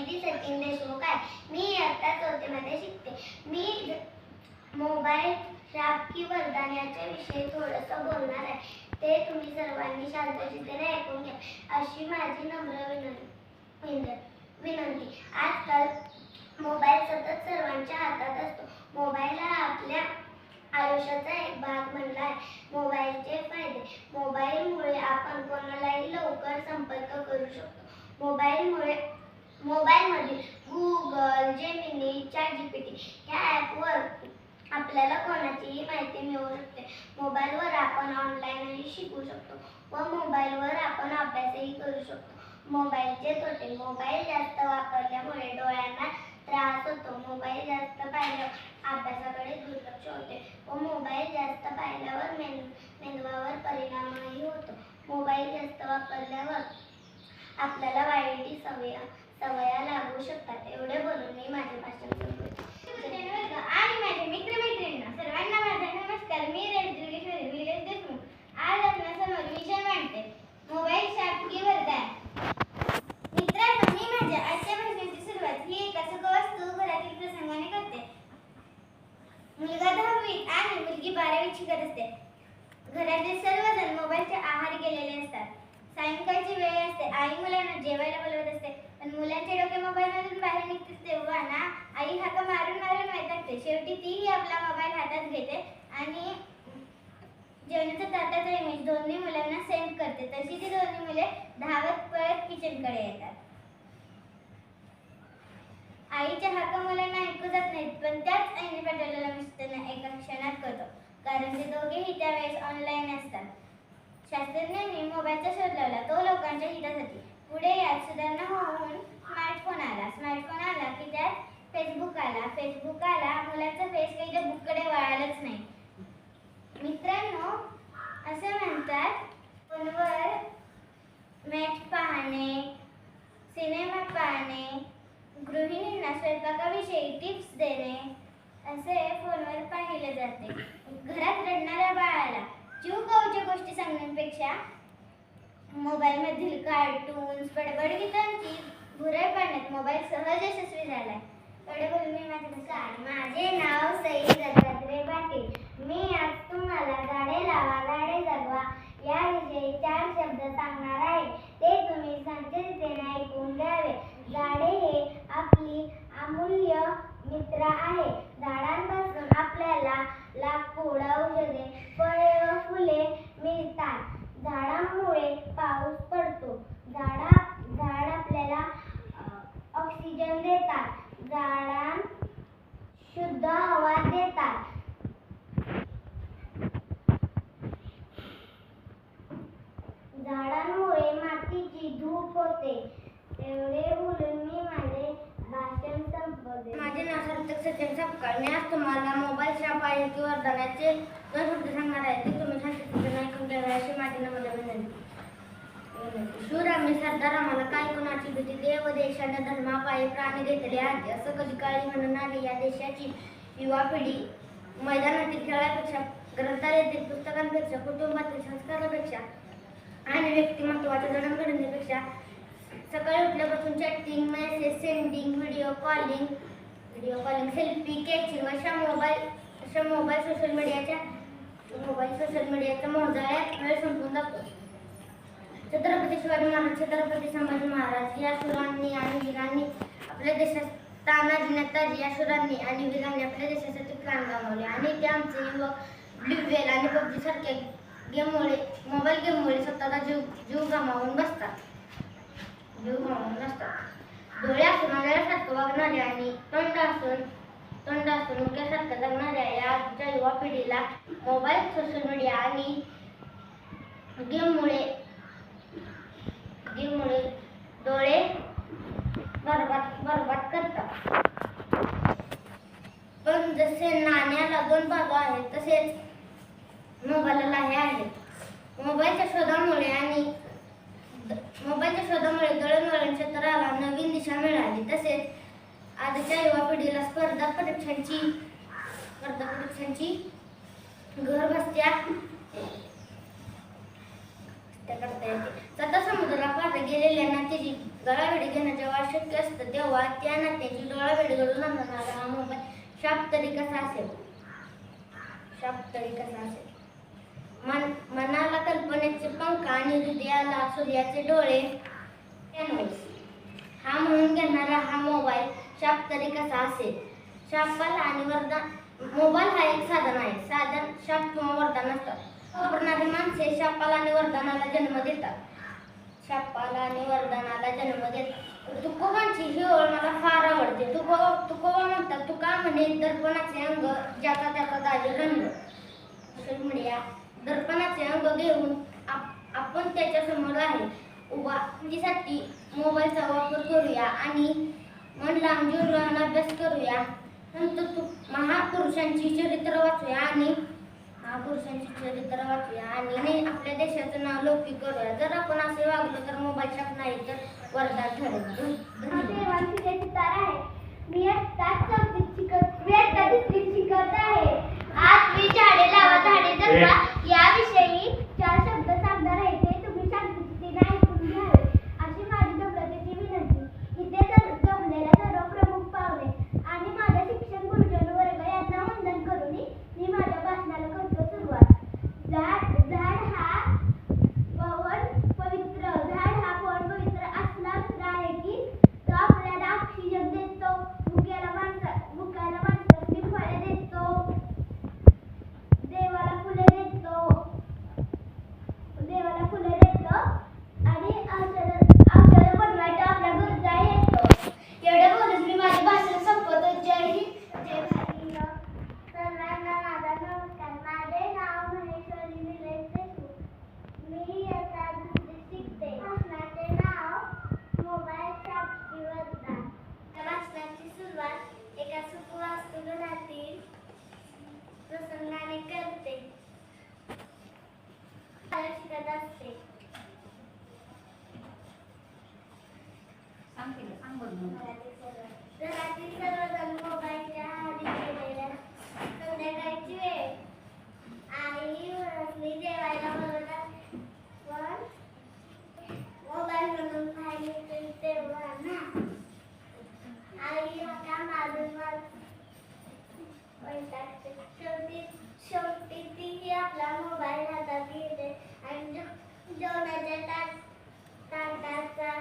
पहिली सचिन देशमुख आहे मी आता चौथीमध्ये शिकते. मी मोबाईल वरदान वरदान्याच्या विषयी थोडंसं बोलणार आहे. ते तुम्ही सर्वांनी शांतचितेने ऐकून घ्या. अशी माझी नम्र विनंती विनंती आजकाल मोबाईल सतत सर्वांच्या हातात असतो. मोबाईल हा आपल्या आयुष्याचा एक भाग म्हणला आहे. मोबाईलचे फायदे मोबाईलमुळे आपण कोणालाही लवकर संपर्क करू शकतो. मोबाईलमुळे मोबाईलमधील गुगल जेमिनी चॅट जीपीटी ह्या ॲपवर आपल्याला कोणाचीही माहिती मिळू शकते. मोबाईलवर आपण ऑनलाईनही शिकू शकतो व मोबाईलवर आपण अभ्यासही करू शकतो. मोबाईलचे तोटे मोबाईल जास्त वापरल्यामुळे डोळ्यांना त्रास होतो. मोबाईल जास्त पाहिल्यावर अभ्यासाकडे दुर्लक्ष होते व मोबाईल जास्त पाहिल्यावर मेंद मेंदवावर परिणामही होतो. मोबाईल जास्त वापरल्यावर आपल्याला वाईट सवय सवया लागू शकतात. एवढे बोलून मी माझे भाषण संपवते आणि माझ्या मित्रमैत्रिणींना सर्वांना माझा नमस्कार. मी रजनीश्वरी विलेश देशमुख. आज आपल्यासमोर विषय मांडते. मोबाईल शाप की वरदान मित्रांनो मी माझ्या आजच्या भाषणाची सुरुवात ही एका सुखवस्तू घरातील प्रसंगाने करते. मुलगा दहावीत आणि मुलगी बारावीत शिकत असते. घरातील सर्वजण मोबाईलच्या आहार गेलेले असतात. सायंकाळची वेळ असते. आई मुलांना जेवायला बोलवत असते. पण मुलांचे डोके मोबाईल मधून बाहेर निघते तेव्हा ना आई हाका मारून मारून वैतागते. शेवटी तीही आपला मोबाईल हातात घेते आणि जेवणाचा ताटाचा इमेज दोन्ही मुलांना सेंड करते. तशी ती दोन्ही मुले धावत पळत किचनकडे येतात. आईच्या हाका मुलांना ऐकू जात नाहीत पण त्याच आईने पेट्रोलला मिस एका क्षणात करतो. कारण ते दोघेही त्यावेळेस ऑनलाईन असतात. शास्त्रज्ञांनी मोबाईलचा शोध लावला. तो लोकांच्या हितासाठी. पुढे यात सुधारणा होऊन स्मार्टफोन आला. स्मार्टफोन आला की त्यात फेसबुक आला. फेसबुक आला मुलाचा फेस काही त्या बुककडे वळालंच नाही. मित्रांनो असं म्हणतात फोनवर मॅच पाहणे सिनेमा पाहणे गृहिणींना स्वयंपाकाविषयी टिप्स देणे असे फोनवर पाहिले जाते. घरात रडणाऱ्या बाळाला जीव गावच्या गोष्टी सांगण्यापेक्षा मोबाईलमधील कार्टून्स बडबडगीतांची भुरळ पाडण्यात मोबाईल सहज यशस्वी झालाय. एवढे मी माझे नमस्कार माझे नाव सई दत्तात्रय पाटील. मी आज तुम्हाला गाडे लावा गाडे जगवा याविषयी चार शब्द सांगणार आहे. ते तुम्ही शांततेने ऐकून घ्यावे. झाडे हे आपली अमूल्य मित्र आहे. झाडांपासून आपल्याला लाकूड औषध फळे व फुले मिळतात झाडांमुळे पाऊस पडतो झाडा झाड आपल्याला अ, ऑक्सिजन देतात झाडां शुद्ध हवा देतात झाडांमुळे मातीची धूप होते एवढे बोलून मी माझे भाषण संपवते माझे नाव सार्थक सचिन मी आज तुम्हाला मोबाईलच्या शाप किंवा वरदानाचे दोन शब्द सांगणार आहे ते तुम्ही शांततेने ऐकून घ्यावे अशी माझी नम्र विनंती शिवरामी सरदार आम्हाला काय कोणाची भीती? देव देशाने धर्मापायी प्राणी घेतले आहे असं कधी काळी आली या देशाची युवा पिढी? मैदानातील खेळापेक्षा ग्रंथालयातील पुस्तकांपेक्षा कुटुंबातील संस्कारापेक्षा आणि व्यक्तिमत्वाच्या जडणघडणीपेक्षा सकाळी उठल्यापासून chatting message sending video calling video calling selfie catching अशा मोबाईल अशा मोबाईल सोशल मीडियाच्या मोबाईल सोशल मीडियाच्या मोजाळ्यात वेळ संपून जातो. छत्रपती शिवाजी महाराज छत्रपती संभाजी महाराज या सुरांनी आणि वीरांनी आपल्या देशात तानाजी नेताजी या सुरांनी आणि वीरांनी आपल्या देशासाठी प्राण गमावले. आणि ते आमचे युवक ब्ल्यूवेल आणि पबजी सारख्या गेममुळे मोबाईल गेममुळे स्वतःचा जीव जीव गमावून बसतात. जीव गमावून बसतात. डोळे असून अंधारासारखं वागणाऱ्या आणि तोंड असून तोंड असून मुख्यासारखं जगणाऱ्या या आजच्या युवा पिढीला मोबाईल सोशल मीडिया आणि गेममुळे गेममुळे डोळे बरबाद बरबाद करतात. पण जसे नाण्याला दोन बाजू आहेत तसेच मोबाईलला हे आहेत. मोबाईलच्या शोधामुळे मिळाली तसेच आजच्या युवा पिढीला स्पर्धा परीक्षांची स्पर्धा परीक्षांची घर बसत्या. करता येते. सतत समुद्राला पाहता गेलेल्या नात्याची गळाभेटी घेणं जेव्हा शक्य असतं तेव्हा त्या नात्याची डोळाभेट घडून आणणारा हा मोबाईल शाप तरी कसा असेल? शाप तरी कसा असेल? मन मनाला कल्पनेचे पंख आणि हृदयाला सूर्याचे डोळे कॅनव्हास. हा म्हणून घेणारा हा मोबाईल शाप तरी कसा असेल? शापाला आणि वरदान मोबाईल हा एक साधन आहे. साधन शाप किंवा वरदान असतात वापरणारी माणसे शापाला आणि वरदानाला जन्म देतात. शापाला आणि वरदानाला जन्म देतात. तुकोबांची ही ओळ मला फार आवडते. तुकोबा तुकोबा म्हणतात तुका म्हणे दर्पणाचे अंग ज्याचा त्याचा दाजी रंग. सोशल मीडिया दर्पणाचे अंग घेऊन आप- आपण त्याच्यासमोर आहे. उभा म्हणजे साठी मोबाईलचा वापर करूया आणि मन लांबून राहून अभ्यास करूया. नंतर तू महापुरुषांची चरित्र वाचूया आणि महापुरुषांची चरित्र वाचूया आणि नाही आपल्या देशाचं नाव लौकिक करूया. जर आपण असे वागलो तर मोबाईल शाप नाही तर वरदान ठरेल. आहे मी आत्ताच शिकत मी शिकत आहे आज मी झाडे लावा झाडे जगवा याविषयी चार शब्द सांगणार आहे ते तुम्ही शांततेने ऐकून घ्यावे अशी माझी नम्रतेची विनंती इथे जर जमलेल्या सर्व प्रमुख पाहुणे आणि माझ्या शिक्षण गुरुजन वर्ग यांना वंदन करून मी माझ्या भाषणाला करतो सुरुवात झाड झाड हा पवन पवित्र झाड हा पवन पवित्र असला असला आहे की तो आपल्याला ऑक्सिजन देतो मुक्याला माणसा मुक्याला माणसाची फळे देतो देवाला फुले देतो देवाला फुले देतो आणि औषध औषध बनवायचं आपल्या गरजा येतो एवढं बोलून मी माझी भाषण संपवतो जय हिंद जय भारत सर्वांना माझा नमस्कार माझे नाव महेश्वरी निलेश देशमुख मी इयत्ता दुसरी शिकते भाषणाचे नाव मोबाईल शापकी वरदान या भाषणाची सुरुवात एका सुखवास्तुगणातील प्रसंगाने करते शाळेत शिकत असते घरातील सर्वजण मोबाईलच्या आधी गेलेले संध्याकाळची वेळ आई मी जेवायला बोलवतात पण मोबाईल म्हणून पाहिजे तेव्हा ना आई हाका मारून वैतागते. शेवटी शेवटी आपला मोबाईल हातात घेते आणि जेवणाच्या ताट ताटाचा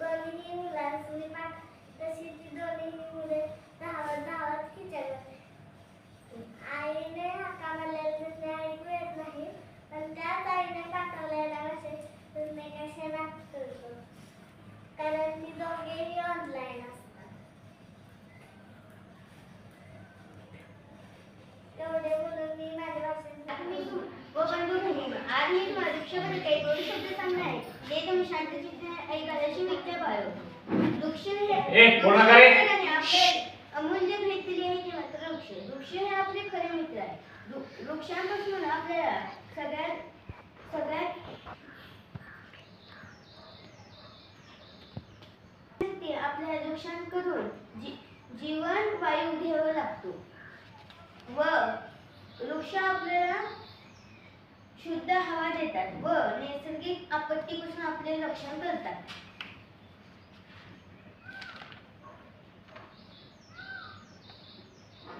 दोन्ही मुलांनी पाठ तशी ती दोन्ही मुले धावत धावत खिचत आईने हाका मारलेले ऐकू येत नाही ए, कोण नका वृक्ष अमूल्य भेट आहे मात्र वृक्ष. वृक्ष हे आपले खरे मित्र आहे. वृक्षांपासून आपल्याला सगळ्यात सगळ्यात ते आपल्या वृक्षांकडून जी जीवन वायू घ्यावा लागतो. व वृक्ष आपल्याला शुद्ध हवा देतात व नैसर्गिक आपत्तीपासून आपले रक्षण करतात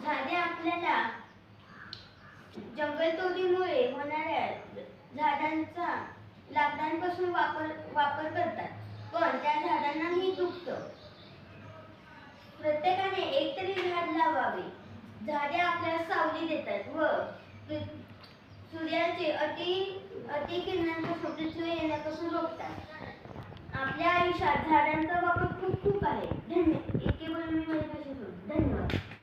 झाडे आपल्याला जंगलतोडीमुळे होणाऱ्या झाडांचा लाकडांपासून वापर वापर करतात. पण त्या झाडांनाही दुखतं. प्रत्येकाने एक तरी झाड लावावे. झाडे आपल्याला सावली देतात व सूर्याचे अति अति किरणांपासून पृथ्वी येण्यापासून रोखतात. आपल्या आयुष्यात झाडांचा वापर खूप खूप आहे. धन्यवाद एके बोलून मी